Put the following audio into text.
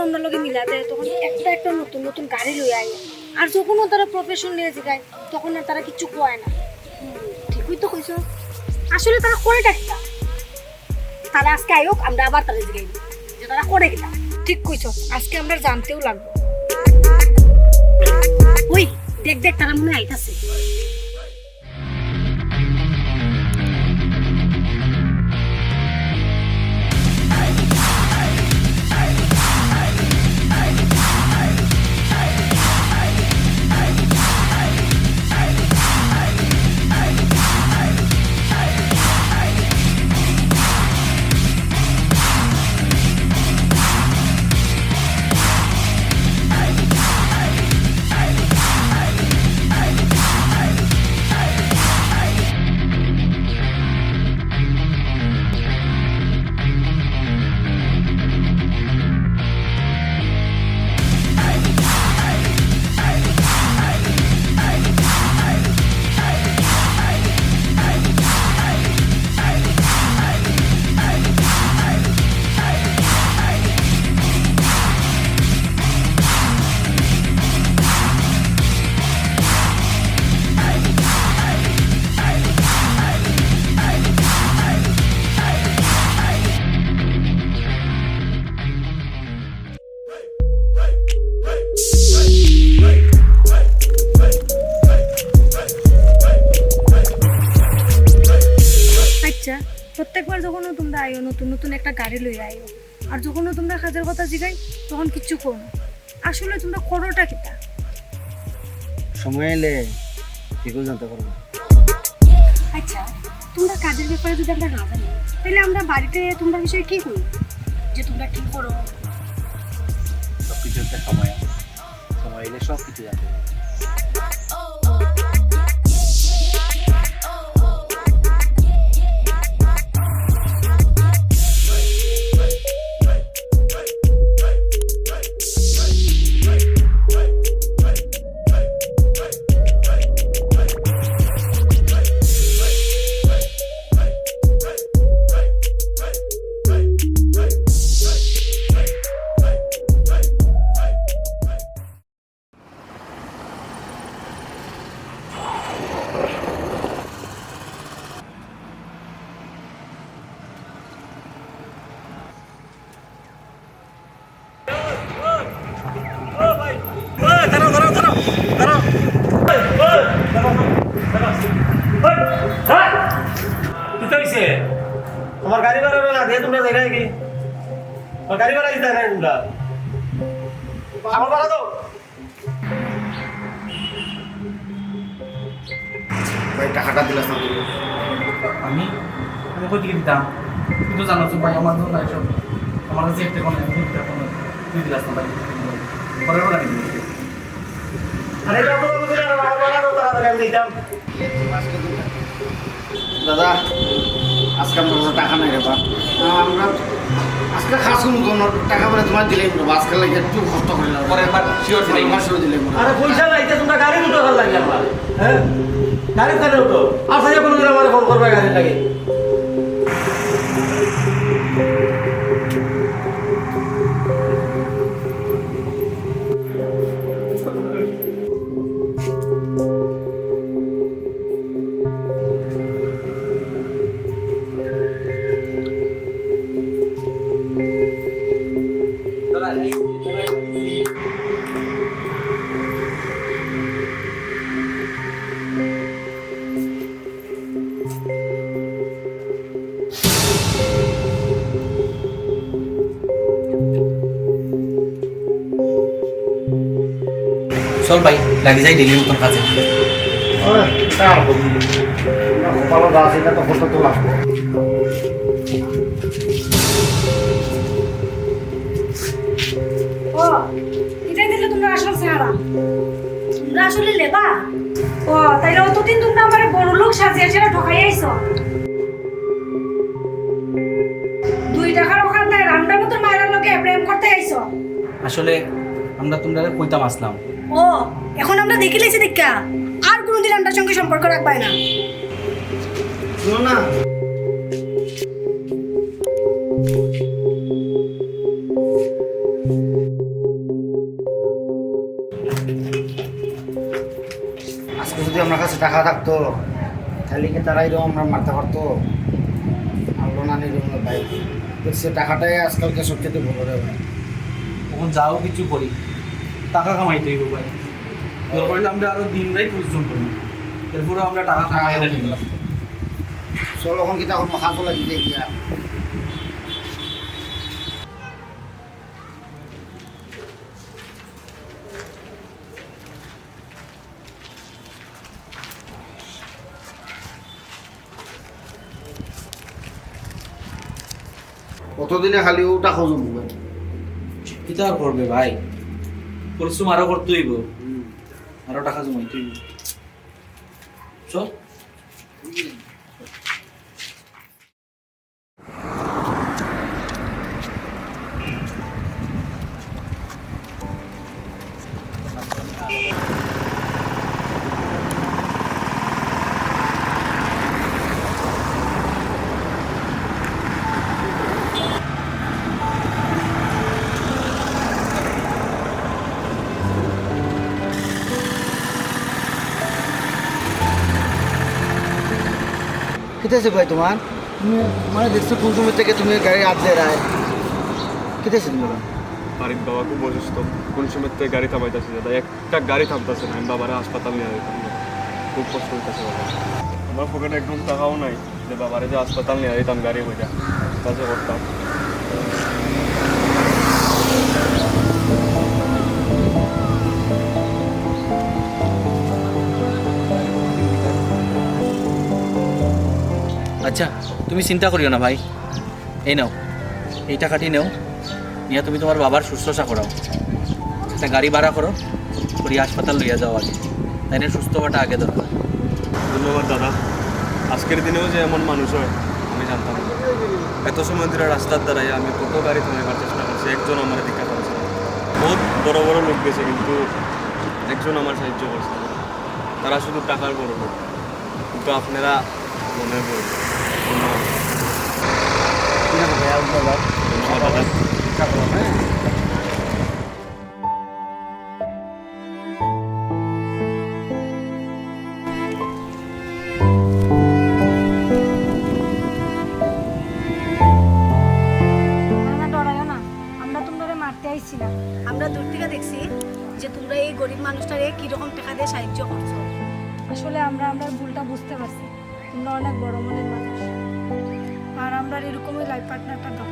যখন অন্য লগে মিলা দেয় তখন একটা একটা নতুন নতুন গাড়ি লই আয় আর যখনও তারা প্রফেশন নিয়ে যায় তখন আর তারা কিছু কয় না। ঠিকই তো কইছো। আসলে তারা করে ডাকতা তারা আজকে আয়োগ, আমরা আবার তারা জিগাই যে তারা করে গেলা ঠিক কইছো। আজকে আমরা জানতেও লাগবো। ওই, দেখ দেখ, তারা মনে আইতাছে। গাড়ি লই আইও। আর যখনও তোমরা কাজের কথা জিগাই তখন কিচ্ছু করো না। আসলে তোমরা করোটা কিতা সময় এলে ঠিকও জানতে পারব। আচ্ছা তোমরা কাজের ব্যাপারে যদি আমরা না জানি তাহলে আমরা বাড়িতে তোমরা বিষয়ে কি করি? যে তোমরা কি করো? সব কিছু একটা সময় সময় এলে সব কিছু জানতে পারব। হইছে আমার গাড়ি ভাড়া না দিয়ে তোমরা যাই নাকি? আমার গাড়ি ভাড়া দিতে নাই তোমরা? আমার ভাড়া দাও। ভাই টাকাটা দিলাম আমি। আমি? কই দিকে দিতাম? কিন্তু জানো তো ভাই আমার জন্য এসব আমার কাছে একটা কোনো আমি দিতে কোনো তুই দিলাস না ভাই। পরের বার আমি আরে এটা তো বুঝি আমার ভাড়া দাও তাড়াতাড়ি আমি দাদা আজকে আমার কোনো টাকা নাই রেবা আমরা আজকে খাস কোনো টাকা বলে তোমার দিলে আজকে লাগে একটু কষ্ট করে পরে একবার শিওর দিলে মাসে দিলে আরে পয়সা নাই তোমরা গাড়ি দুটো ভালো লাগে আমার। হ্যাঁ? গাড়ি কেন উঠো আর সাথে কোনো দিন আমার ফোন করবে গাড়ি লাগে। চল ভাই লাগি যাই ডেলি মতন কাজে ভালো গাছ এটা তো ফটো তোলা ও আসলে লেবা ও তাইলে অতদিন তোমরা আমার বড় লোক সাজিয়ে সেটা ঢোকাই আইছো। দুই টাকার ওখানে রান্নার মতো মায়ের লোকে প্রেম করতে আইছো। আসলে আমরা তোমরা কইতাম আসলাম। ও এখন আমরা দেখে লেছি দেখা আর কোনোদিন আমার সঙ্গে সম্পর্ক রাখবাই না। শোনো না টাকা থাকতো। তাহলে কি তারা এরকম আমরা মারতে পারতো? মারলো না নিরকম ভাই। সে টাকাটাই আজকালকে সবচেয়ে বড় রে ভাই। তখন যাও কিছু করি। টাকা কামাইতে হইব ভাই। দরকার হলে আমরা আরও দিন রাই পরিশ্রম করি। এরপরে আমরা টাকা কামাই চল এখন কি তখন মাথা চলে দিতে গিয়া। কতদিনে খালি ওটা খোঁজ হবে কিতা করবে ভাই? পরিশ্রম আরও করতে হইব। আরও টাকা জমাইতে হইব। চল। কেটে আছে ভাই তোমার? তুমি মানে দেখছ কোন সময় থেকে তুমি গাড়ি হাত দিয়ে রায় কিতেছে তুমি বাড়ির বাবা খুব অসুস্থ। কোন সময় থেকে গাড়ি থামাইতেছে দাদা? একটা গাড়ি থামতেছে না বাবারা হাসপাতাল নিয়ে খুব কষ্ট হইতেছে বাবা। আমার পকেটে একদম টাকাও নাই যে বাবারে যে হাসপাতাল নিয়ে যেতাম গাড়ি বইটা কাজে করতাম। আচ্ছা তুমি চিন্তা করিও না ভাই। এই নাও, এই টাকাটি নেও। নিয়ে তুমি তোমার বাবার শুশ্রূষা করাও। একটা গাড়ি ভাড়া করো করি হাসপাতাল লইয়া যাও আগে। তাই সুস্থ হওয়াটা আগে দরকার। ধন্যবাদ দাদা। আজকের দিনেও যে এমন মানুষ হয়, আমি জানতাম এত সময় ধরে রাস্তার দ্বারাই আমি কত গাড়ি থামাইবার চেষ্টা করছি, একজন আমার দীক্ষা করেছে বহুত বড় বড় লোক গেছে কিন্তু একজন আমার সাহায্য করছে তারা শুধু টাকার বড় লোক। কিন্তু আপনারা মনে আইছি আমরা দূর থেকে দেখছি যে তোমরা এই গরিব মানুষটারে কীরকম টাকা দিয়ে সাহায্য করছ। আসলে আমরা আমরা ভুলটা বুঝতে পারছি। তোমরা অনেক বড় মনের মানুষ। আর আমরা এরকমই লাইফ পার্টনারটা দরকার